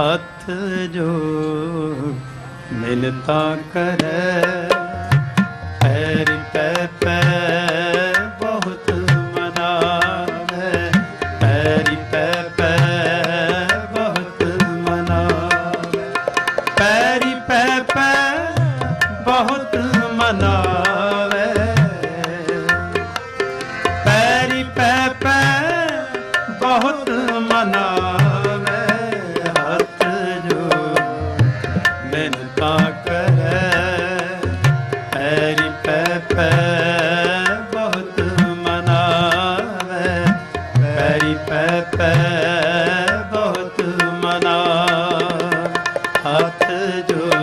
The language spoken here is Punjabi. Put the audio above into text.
ਹੱਥ ਜੋ ਮਿਲਤਾ ਕਰੈ, ਪੈਰ ਪੈ ਪੈ ਬਹੁਤ ਮਨਾਵੇ। ਪੈਰ ਪੈ ਪੈ ਬਹੁਤ ਮਨਾਵੇ। ਪੈਰ ਪੈ ਪੈ ਬਹੁਤ ਮਨਾਵੇ। ਪੈਰ ਪੈ ਪੈ ਬਹੁਤ ਮਨਾਵੇ। ਪਾਣੀ ਪੈ ਪੈ ਬਹੁਤ ਮਨਾ। ਹੱਥ ਜੋ